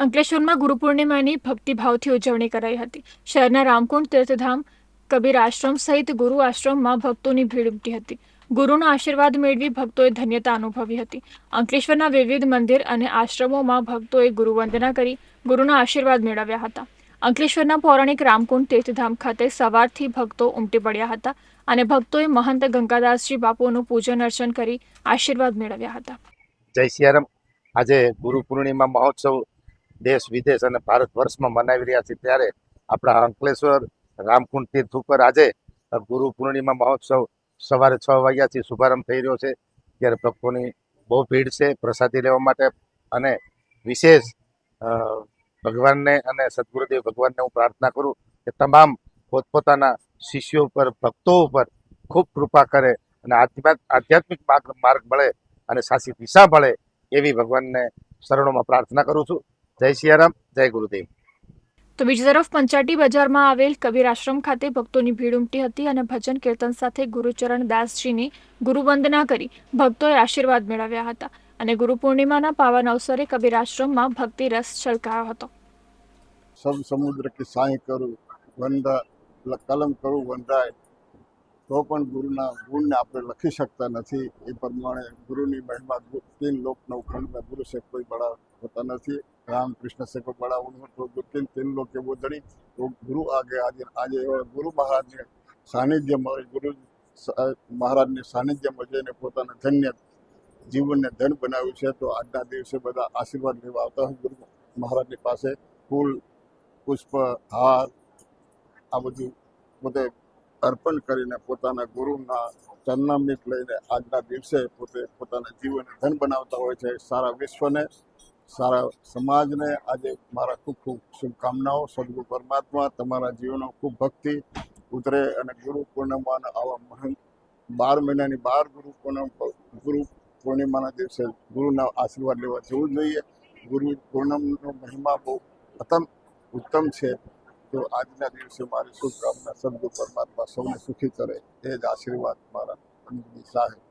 અંકલેશ્વરમાં ગુરુ પૂર્ણિમાની ભક્તિભાવથી ઉજવણી કરાઈ હતી. શહેરના રામકુંડ તીર્થધામ, કબીર આશ્રમ સહિત ગુરુ આશ્રમમાં ભક્તોની ભીડ ઉમટી હતી. ગુરુના આશીર્વાદ મેળવી ભક્તોએ ધન્યતા અનુભવી હતી. અંકલેશ્વરના વિવિધ મંદિર અને આશ્રમોમાં ભક્તોએ ગુરુવંદના કરી ગુરુના આશીર્વાદ મેળવ્યા હતા. અંકલેશ્વરના પૌરાણિક રામકુંડ તીર્થધામ ખાતે સવારથી ભક્તો ઉમટી પડ્યા હતા અને ભક્તોએ મહંત ગંગાદાસજી બાપુનું પૂજન અર્ચન કરી આશીર્વાદ મેળવ્યા હતા. જય સિયારામ. આજે ગુરુ પૂર્ણિમા મહોત્સવ દેશ વિદેશ અને ભારત વર્ષમાં મનાવી રહ્યા છે ત્યારે આપણા અંકલેશ્વર, રામકુંડ તીર્થ ઉપર આજે ગુરુ પૂર્ણિમા મહોત્સવ સવારે છ વાગ્યાથી શુભારંભ થઈ રહ્યો છે. ત્યારે ભક્તોની બહુ ભીડ છે પ્રસાદી લેવા માટે અને વિશેષ ભગવાનને અને સદગુરુદેવ ભગવાનને હું પ્રાર્થના કરું કે તમામ પોતપોતાના શિષ્યો ઉપર, ભક્તો ઉપર ખૂબ કૃપા કરે અને આધ્યાત્મિક માર્ગ માર્ગ મળે અને સાચી દિશા મળે એવી ભગવાનને શરણોમાં પ્રાર્થના કરું છું. જય સિયારામ જય ગુરુદેવ. તો બીજી તરફ પંચાટી બજારમાં આવેલ કબીર આશ્રમ ખાતે ભક્તોની ભીડ ઉમટી હતી અને ભજન કીર્તન સાથે ગુરુચરણ દાસજીની ગુરુવંદના કરી ભક્તોએ આશીર્વાદ મેળવ્યા હતા અને ગુરુ પૂર્ણિમાના પાવન અવસરે કબીર આશ્રમમાં ભક્તિ રસ છલકાયો હતો. સબ સમુદ્ર કે સાંઈ કરું વંદા કલમ કરું વંદાય તો પણ ગુરુના ગુણને આપણે લખી શકતા નથી. એ પ્રમાણે ગુરુની મહિમા તીન લોક નવ ખંડમાં ગુરુ સે કોઈ બડા होता નથી રામકૃષ્ણ સેવક બળાવનું હતું તેન લોકો બોધડી તો ગુરુ આગે આજે આજે ગુરુ મહારાજને સાનિધ્ય ગુરુ મહારાજને સાનિધ્યમાં જઈને પોતાના ધન્ય જીવનને ધન બનાવ્યું છે તો આજના દિવસે બધા આશીર્વાદ લેવા આવતા હોય ગુરુ મહારાજની પાસે. ફૂલ, પુષ્પ, હાર, આ બધું પોતે અર્પણ કરીને પોતાના ગુરુના ચરણામૃત લઈને આજના દિવસે પોતે પોતાના જીવનને ધન બનાવતા હોય છે સારા વિશ્વને. સારા સમાજને આજે મારા ખૂબ ખૂબ શુભકામનાઓ. સદગુરુ પરમાત્મા તમારા જીવનો ખૂબ ભક્તિ ઉતરે અને ગુરુ પૂર્ણિમાના આવા મહાન બાર મહિનાની બાર ગુરુ પૂર્ણિમ ગુરુ પૂર્ણિમાના દિવસે ગુરુના આશીર્વાદ લેવા જવું જોઈએ. ગુરુ પૂર્ણમનો મહિમા બહુ અતમ ઉત્તમ છે. તો આજના દિવસે મારી શુભકામના સદગુરુ પરમાત્મા સૌને સુખી કરે. એ જ આશીર્વાદ મારા સાહેબ